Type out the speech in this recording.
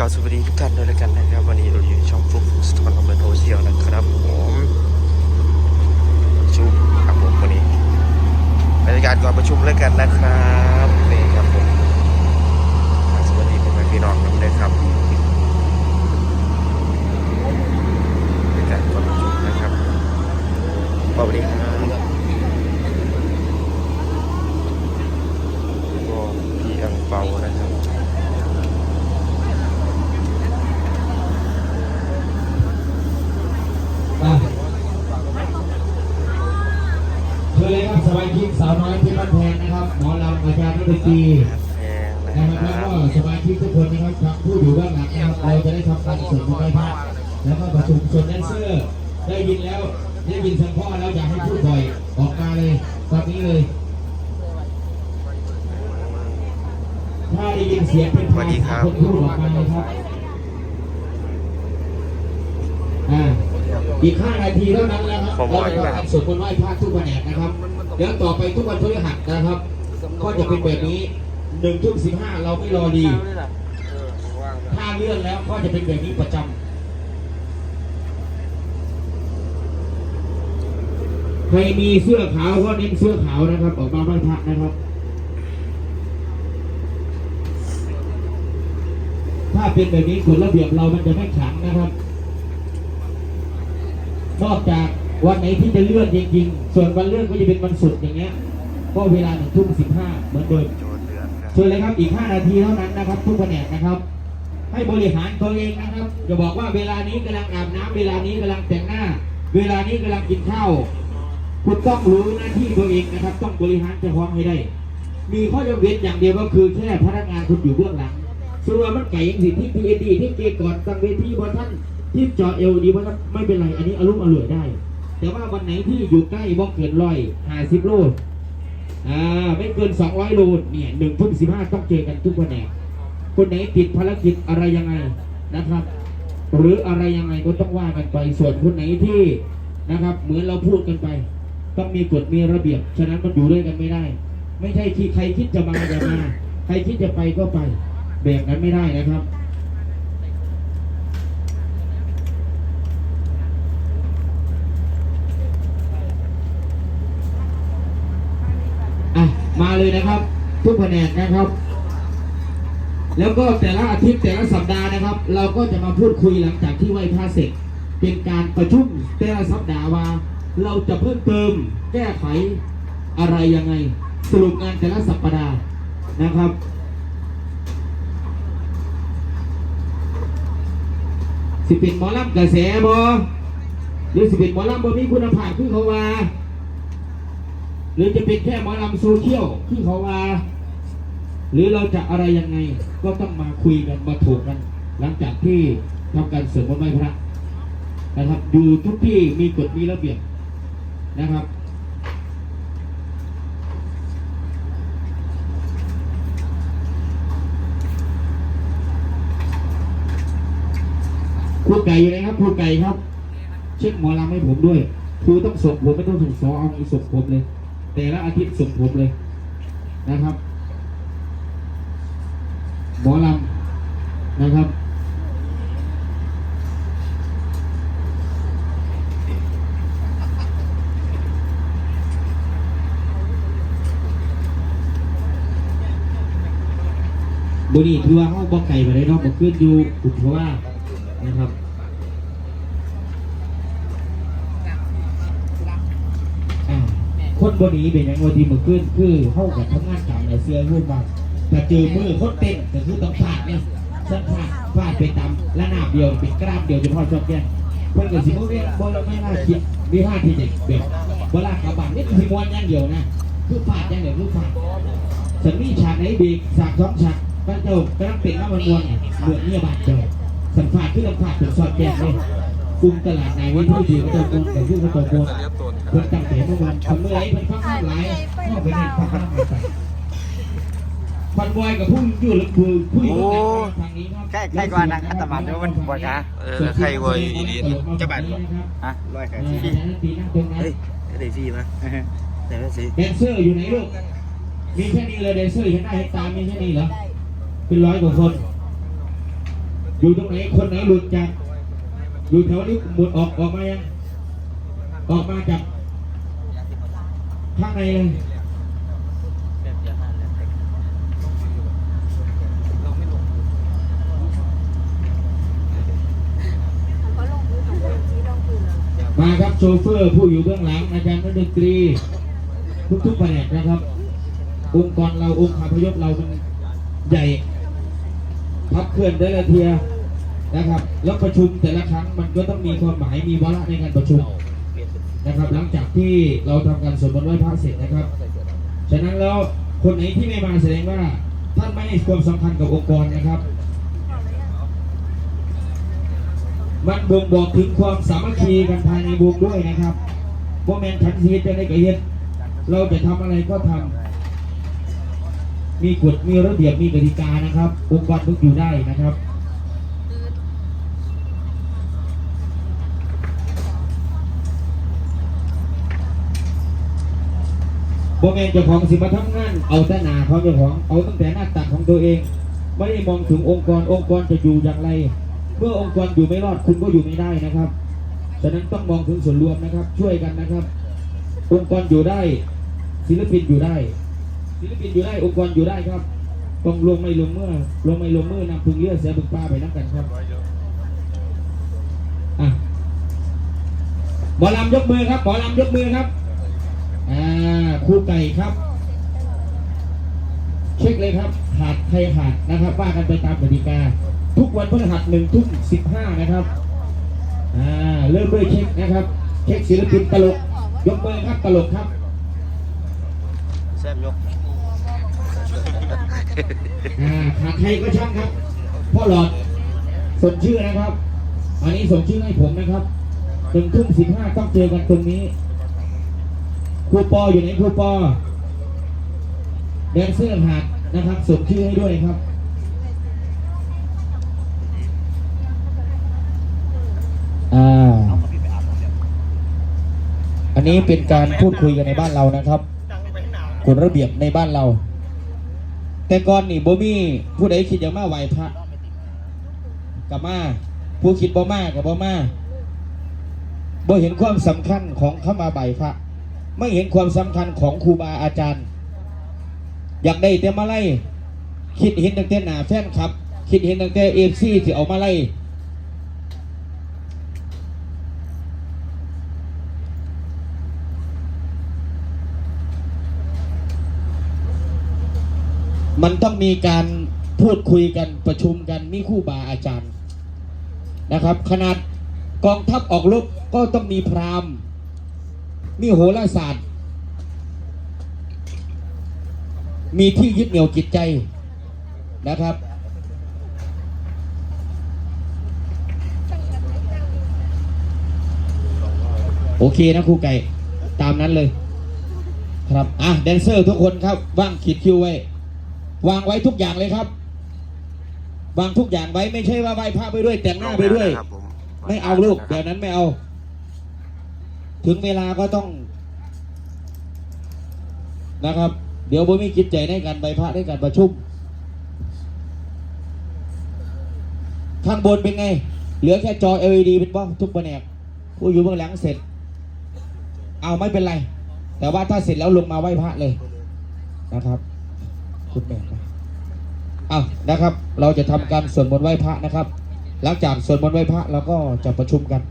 กล่าวสวัสดีทุกท่านด้วยแล้วกันนะครับ วันนี้เราอยู่ช่องฟลุกสตอร์นอเบอร์โทเชียลนะครับผมชุมครับผมวันนี้บรรยากาศก่อนประชุมแล้วกันนะครับนี่ครับผมสวัสดีพ่อแม่พี่น้องทุกท่านครับรรยากาศก่อนประชุมนะครับสวัสดีครับก็พี่อังเปานะครับ อะเชิญเลยครับสมา ชิกสาวน้อยที่บ้านแพงนะครับหมอลำอาจารย์ดนตรีแพงนะนะคครับแล้วรับก็สมาชิกทุกคนนะครับทั้งผู้อยู่เบื้องหลังนะครับเราจะได้ทำการส่งไม่พลาดแล้วก็ประชุมส่วนแดนเซอร์ได้ยินแล้วได้ยินเสียงพ่อแล้วอยากให้พูดบ่อยออกมาเลยตอนนี้เลยถ้าได้ยินเสียงเป็นภาษาคนพูดออกมาเลยครับอ่าอีก5นาทีเท่านั้นนะครับผมเราว่าจะทำสวดมนต์ไหว้พระทุกวันแอกนะครับ เดี๋ยวต่อไปทุกวันพฤหัสนะครับ ก็จะเป็นแบบนี้หนึ่งทุ่มสิบห้าเราไม่รอดี ถ้าเลื่อนแล้วก็จะเป็นแบบนี้ประจำใครมีเสื้อขาวก็เน้นเสื้อขาวนะครับ ออกมาไหว้พระนะครับ ถ้าเป็นแบบนี้กฎระเบียบเรามันจะไม่ขังนะครับ นอกจาก วันไหนที่จะเลื่อนจริงๆ ส่วนวันเลื่อนก็จะเป็นวันศุกร์อย่างเงี้ย ก็เวลาหนึ่งทุ่มสิบห้าเหมือนเดิมโจทย์เดือนครับส่วนเลยครับอีก5นาทีเท่านั้นนะครับ ทุกแผนกนะครับ ให้บริหารตัวเองนะครับอย่าบอกว่าเวลานี้กำลังอาบน้ำเวลานี้กำลังแต่งหน้า เวลานี้กำลังกินข้าวคุณต้องรู้หน้าที่ตัวเองนะครับ ต้องบริหารเฉพาะให้ได้ มีข้อยกเว้นอย่างเดียวก็คือแค่พนักงานคุณอยู่เบื้องหลังส่วนว่ามันไก่ยังสิที่พีเอดีที่เกก่อนตั้งเวทีบนท่านที่จอเอลดีบนท่านไม่เป็นไร อันนี้อารมณ์อร่วยได้ แต่ว่าวันไหนที่อยู่ใกล้บ่เกินร้อยห้าสิบโลอ่าไม่เกิน200โลเนี่ยหนึ่งทุ่มสิบห้าต้องเจอกันทุกวันแหนคนไหนติดภารกิจอะไรยังไงนะครับ หรืออะไรยังไงก็ต้องว่ากันไปส่วนคนไหนที่นะครับ เหมือนเราพูดกันไป ต้องมีกฎมีระเบียบ ฉะนั้นมันอยู่ด้วยกันไม่ได้ ไม่ใช่ที่ใครคิดจะมาอย่ามา ใครคิดจะไปก็ไปแบบนั้นไม่ได้นะครับ อะมา เลยนะครับ ทุกแผนกนะครับ แล้วก็แต่ละอาทิตย์แต่ละสัปดาห์นะครับ เราก็จะมาพูดคุยหลังจากที่ไหว้พระเสร็จ เป็นการประชุมแต่ละสัปดาห์ว่า เราจะเพิ่มเติมแก้ไขอะไรยังไง สรุปงานแต่ละสัปดาห์นะครับสิเป็นหมอลำกระแสบอหรือสิเป็นหมอลำบมีคุณภาพคือเขาว่า หรือจะเป็นแค่หมอลำโซเชียลที่เขาว่า หรือเราจะอะไรยังไงก็ต้องมาคุยกันมาถกกัน หลังจากที่ทำการเสริมวันไหว้พระนะครับอยู่ทุกที่มีกฎมีระเบียบนะครับครูไก่อยู่ไหนครับครูไก่ครับ เช็คหมอลำให้ผมด้วยครูต้องส่งผมไม่ต้องส่งสอเอาส่งผมเลย แต่ละอาทิตย์ส่งผมเลยนะครับ หมอลำนะครับ บุรีถือว่าห้องบอกไก่มาได้เนอกบอกขึ้นอยู่กุเพราะว่านะครับอ่า คนบดีเป็นอย่างวันที่มาขึ้นคือเข้ากับทำงานกรรมในเสื้อรูปมาแต่เจอมือคนเต้นก็คือต้องพลาดเนี่ยสักพลาดพลาดไปตามและหนาบเดียวเป็นกล้ามเดียวเฉพาะชอบแย่เพื่อนกับสิโมเวียบอลไม่น่าเขียมีท่าที่เด็กแบบเวลากระบังนี่คือมวนอย่างเดียวนะคือพลาดอย่างเดียวคือพลาดสันนี่ฉากไหนเบรกฉากสองฉากบ้านเจ้ากำลังเป็นน้ำมันมวนเหมือนเนี่ยบาดเจ็บสัมผัสที่ลำผัสถึงสอดแจ้งเลย กลุ่มตลาดในเวทีเดียวก็จะมวนแต่ที่เขาตกมวนเพิ่นตั้งแต่เมื่อวันทำเมื่อไรเพิ่นฟังหลายเข้าไปในฟังข้างไปฟันบอยกับผู้อยู่หรือผู้ผู้อยู่ทางนี้ครับใกล้ใกล้กว่านะอัตมาด้วยมันปวดขาเออใครเว้ยอีดีจะบาดบ่ฮะร้อยแปดสิบตีนั่งตรงนั้นเฮ้ยได้ฟรีมั้ยแต่ไม่สิแดนเซอร์อยู่ไหนลูกมีแค่นี้เลยแดนเซอร์เห็นหน้าเห็นตามีแค่นี้เหรอเป็นร้อยกว่าคนอยู่ตรงไหนคนไหนหลุดจาก อยู่แถวนี้หมดออกออกมายังออกมาจากข้างในเลยมาครับโชเฟอร์ผู้อยู่เบื้องหลังอาจารย์นักดนตรี ทุกๆแผนกนะครับ องค์กรเราองค์คาพยพเรามันใหญ่พับเคลื่อนได้ละเทีย นะครับ แล้วประชุมแต่ละครั้งมันก็ต้องมีความหมายมีวาระในการประชุมนะครับ หลังจากที่เราทำการสวดมนต์ไหว้พระเสร็จนะครับ ฉะนั้นแล้วคนไหนที่ไม่มาแสดงว่าท่านไม่ให้ความสำคัญกับองค์กรนะครับ มันบ่งบอกถึงความสามัคคีกันภายในวงด้วยนะครับโมเมนต์ฉันชีจะได้กระเฮ็ดเราจะทำอะไรก็ทำมีกฎมีระเบียบมีกติกานะครับ องค์กรต้องอยู่ได้นะครับ โมเมนต์เจ้าของสิมาทำงาน เอาแต่หนาของเจ้าของ เอาตั้งแต่หน้าตักของตัวเอง ไม่ได้มองถึงองค์กร องค์กรจะอยู่อย่างไร เมื่อองค์กรอยู่ไม่รอดคุณก็อยู่ไม่ได้นะครับฉะนั้นต้องมองถึงส่วนรวมนะครับ ช่วยกันนะครับ องค์กรอยู่ได้ ศิลปินอยู่ได้ ศิลปินอยู่ได้ องค์กรอยู่ได้ครับ ต้องลงไม่ลงเมื่อ ลงไม่ลงเมื่อนำพึงเลือดเสียบึกปลาไปน้ำกันครับอะหมอลำยกมือครับหมอลำยกมือครับ ครูไก่ครับ เช็คเลยครับขาดใครขาดนะครับ ว่ากันไปตามกติกา ทุกวันพฤหัสหนึ่งทุ่มสิบห้านะครับอ่าเริ่มด้วยเช็คนะครับ เช็คศิลปินตลก ยกมือครับตลกครับแซมยกอ่าขาดใครก็ช่างครับพ่อหลอดส่งชื่อนะครับ อันนี้ส่งชื่อให้ผมนะครับหนึ่งทุ่มสิบห้าต้องเจอกันตรงนี้ ครูปออยู่ไหนครูปอแดนเซอร์หาดนะครับส่งชื่อให้ด้วยครับอ่าอันนี้เป็นการพูดคุยกันในบ้านเรานะครับกฎระเบียบในบ้านเรา แต่ก่อนนี่บ่มีผู้ใดคิดอย่างมาไหวพระกับมาผู้คิดบ่มากับบ่มาบ่เห็นความสำคัญของเข้ามาใบพระ ไม่เห็นความสำคัญของครูบาอาจารย์ อยากได้แต่มาไล่คิดเห็นตั้งแต่หนาแฟนครับ คิดเห็นตั้งแต่เอฟซีที่เอามาไล่มันต้องมีการพูดคุยกันประชุมกันมีครู่บาอาจารย์นะครับ ขนาดกองทัพออกรบก็ต้องมีพราหมณ์ มีโหราศาสตร์ มีที่ยึดเหนี่ยวจิตใจนะครับ โอเคนะครูไก่ ตามนั้นเลย ครับ อะแดนเซอร์ทุกคนครับ ว่างขีดคิวไว้ วางไว้ทุกอย่างเลยครับ วางทุกอย่างไว้ไม่ใช่ว่าไหว้พระไปด้วยแต่งหน้าไปด้วยครับผมไม่เอาลูกแบบนั้นไม่เอา ถึงเวลาก็ต้อง นะครับ เดี๋ยวบ่มีคิดใจในการใบพระในการประชุมข้างบนเป็นไง เหลือแค่จอ LED เป็นบ้องทุกแผนกผู้อยู่เบื้องหลังเสร็จ เอาไม่เป็นไร แต่ว่าถ้าเสร็จแล้วลงมาไหว้พระเลยนะครับคุณแม่เอานะครับ เราจะทำการสวดมนต์ไหว้พระนะครับ หลังจากสวดมนต์ไหว้พระเราก็จะประชุมกัน